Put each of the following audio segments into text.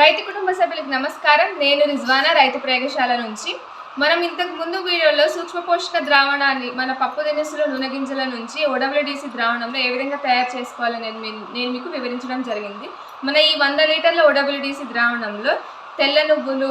రైతు కుటుంబ సభ్యులకు నమస్కారం. నేను రిజ్వానా రైతు ప్రయోగశాల నుంచి. మనం ఇంతకు ముందు వీడియోలో సూక్ష్మ పోషక ద్రావణాన్ని మన పప్పు దినుసులు నూనె గింజల నుంచి ఓడబ్ల్యూడిసి ద్రావణంలో ఏ విధంగా తయారు చేసుకోవాలని నేను నేను మీకు వివరించడం జరిగింది. మన ఈ వంద లీటర్ల ఓడబ్ల్యూడిసి ద్రావణంలో తెల్ల నువ్వులు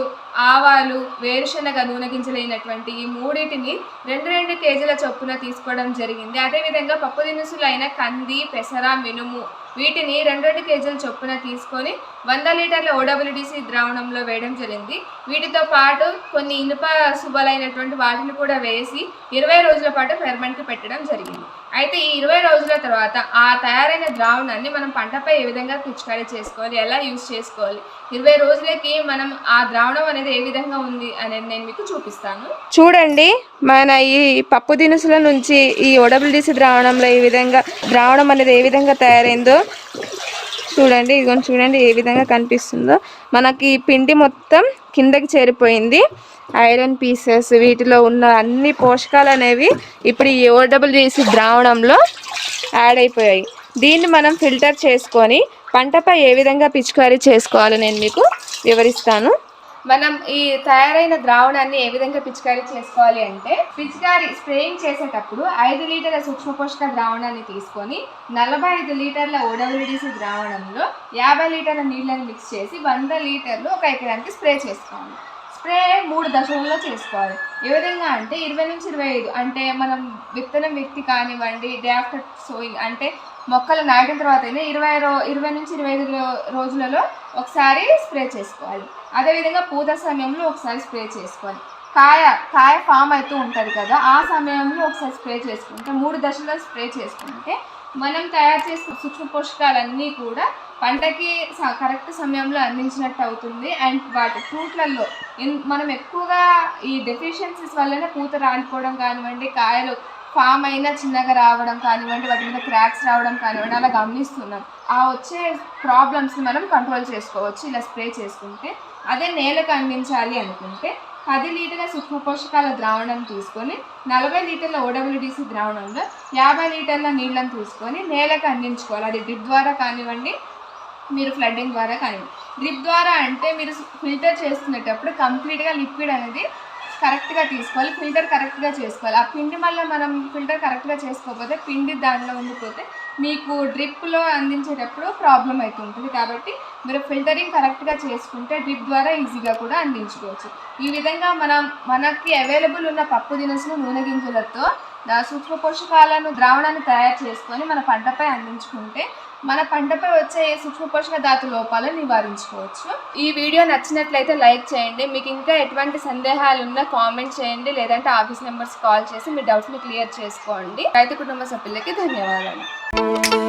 ఆవాలు వేరుశనగ నూనె గింజలైనటువంటి ఈ మూడింటిని రెండు రెండు కేజీల చొప్పున తీసుకోవడం జరిగింది. అదేవిధంగా పప్పు దినుసులు అయిన కంది పెసర మినుము వీటిని రెండు రెండు కేజీల చొప్పున తీసుకొని వంద లీటర్ల ఓడబ్ల్యూడిసి ద్రావణంలో వేయడం జరిగింది. వీటితో పాటు కొన్ని ఇనుప శుభలైనటువంటి వాటిని కూడా వేసి ఇరవై రోజుల పాటు ఫెర్మెంట్కి పెట్టడం జరిగింది. అయితే ఈ ఇరవై రోజుల తర్వాత ఆ తయారైన ద్రావణాన్ని మనం పంటపై ఏ విధంగా పిచికారీ చేసుకోవాలి ఎలా యూజ్ చేసుకోవాలి ఇరవై రోజులకి మనం ఆ ద్రావణం అనేది ఏ విధంగా ఉంది అనేది నేను మీకు చూపిస్తాను. చూడండి మన ఈ పప్పు దినుసుల నుంచి ఈ ఓడబ్ల్యూడిసి ద్రావణంలో ఈ విధంగా ద్రావణం అనేది ఏ విధంగా తయారైందో చూడండి ఇదిగో చూడండి ఏ విధంగా కనిపిస్తుందో. మనకి ఈ పిండి మొత్తం కిందకి చేరిపోయింది. ఐరన్ పీసెస్ వీటిలో ఉన్న అన్ని పోషకాలు అనేవి ఇప్పుడు ఈ ఓడబ్ల్యూసి ద్రావణంలో యాడ్ అయిపోయాయి. దీన్ని మనం ఫిల్టర్ చేసుకొని పంటపై ఏ విధంగా పిచికారీ చేసుకోవాలో నేను మీకు వివరిస్తాను. మనం ఈ తయారైన ద్రావణాన్ని ఏ విధంగా పిచికారీ చేసుకోవాలి అంటే పిచికారీ స్ప్రేయింగ్ చేసేటప్పుడు ఐదు లీటర్ల సూక్ష్మ పోషక ద్రావణాన్ని తీసుకొని నలభై ఐదు లీటర్ల ఓడబ్ల్యూడిసి ద్రావణంలో యాభై లీటర్ల నీళ్ళని మిక్స్ చేసి వంద లీటర్లు ఒక ఎకరానికి స్ప్రే చేసుకోవాలి. స్ప్రే మూడు దశల్లో చేసుకోవాలి. ఏ విధంగా అంటే ఇరవై నుంచి ఇరవై ఐదు అంటే మనం విత్తనం వ్యక్తి కానివ్వండి డే ఆఫ్టర్ సోయింగ్ అంటే మొక్కలు నాటిన తర్వాత అయినా ఇరవై రో ఇరవై నుంచి ఇరవై ఐదు రోజులలో ఒకసారి స్ప్రే చేసుకోవాలి. అదేవిధంగా పూత సమయంలో ఒకసారి స్ప్రే చేసుకోవాలి. కాయ కాయ ఫామ్ అవుతూ ఉంటుంది కదా ఆ సమయంలో ఒకసారి స్ప్రే చేసుకుంటే మూడు దశల్లో స్ప్రే చేసుకుంటే మనం తయారు చేసిన సూక్ష్మ పోషకాలన్నీ కూడా పంటకి కరెక్ట్ సమయంలో అందించినట్టు అవుతుంది. అండ్ వాటి ఫ్రూట్లలో మనం ఎక్కువగా ఈ డెఫిషియన్సీస్ వల్లనే పూత రాలిపోవడం కానివ్వండి కాయలు ఫామ్ అయినా చిన్నగా రావడం కానివ్వండి వాటి మీద క్రాక్స్ రావడం కానివ్వండి అలా గమనిస్తున్నాం. ఆ వచ్చే ప్రాబ్లమ్స్ని మనం కంట్రోల్ చేసుకోవచ్చు ఇలా స్ప్రే చేసుకుంటే. అదే నేలకు అందించాలి అనుకుంటే పది లీటర్ల సూక్ష్మ పోషకాల ద్రావణం తీసుకొని నలభై లీటర్ల ఓడబ్ల్యూడిసి ద్రావణంలో యాభై లీటర్ల నీళ్ళని తీసుకొని నేలకు అందించుకోవాలి. అది డ్రిప్ ద్వారా కానివ్వండి మీరు ఫ్లడ్డింగ్ ద్వారా కానివ్వండి. డ్రిప్ ద్వారా అంటే మీరు ఫిల్టర్ చేసుకునేటప్పుడు కంప్లీట్గా లిక్విడ్ అనేది కరెక్ట్గా తీసుకోవాలి. ఫిల్టర్ కరెక్ట్గా చేసుకోవాలి. ఆ పిండి మళ్ళీ మనం ఫిల్టర్ కరెక్ట్గా చేసుకోకపోతే పిండి దానిలో ఉండిపోతే మీకు డ్రిప్లో అందించేటప్పుడు ప్రాబ్లం అవుతుంటుంది కాబట్టి మీరు ఫిల్టరింగ్ కరెక్ట్గా చేసుకుంటే డ్రిప్ ద్వారా ఈజీగా కూడా అందించుకోవచ్చు. ఈ విధంగా మనం మనకి అవైలబుల్ ఉన్న పప్పు దినుసులు నూనె గింజలతో సూక్ష్మ పోషకాలను ద్రావణాన్ని తయారు చేసుకొని మన పంటపై అందించుకుంటే మన పంటపై వచ్చే సూక్ష్మ పోషక ధాతు లోపాలను నివారించుకోవచ్చు. ఈ వీడియో నచ్చినట్లయితే లైక్ చేయండి. మీకు ఇంకా ఎటువంటి సందేహాలు ఉన్నా కామెంట్ చేయండి. లేదంటే ఆఫీస్ నెంబర్స్ కాల్ చేసి మీ డౌట్స్ని క్లియర్ చేసుకోండి. రైతు కుటుంబ సభ్యులకి ధన్యవాదాలు. Thank you.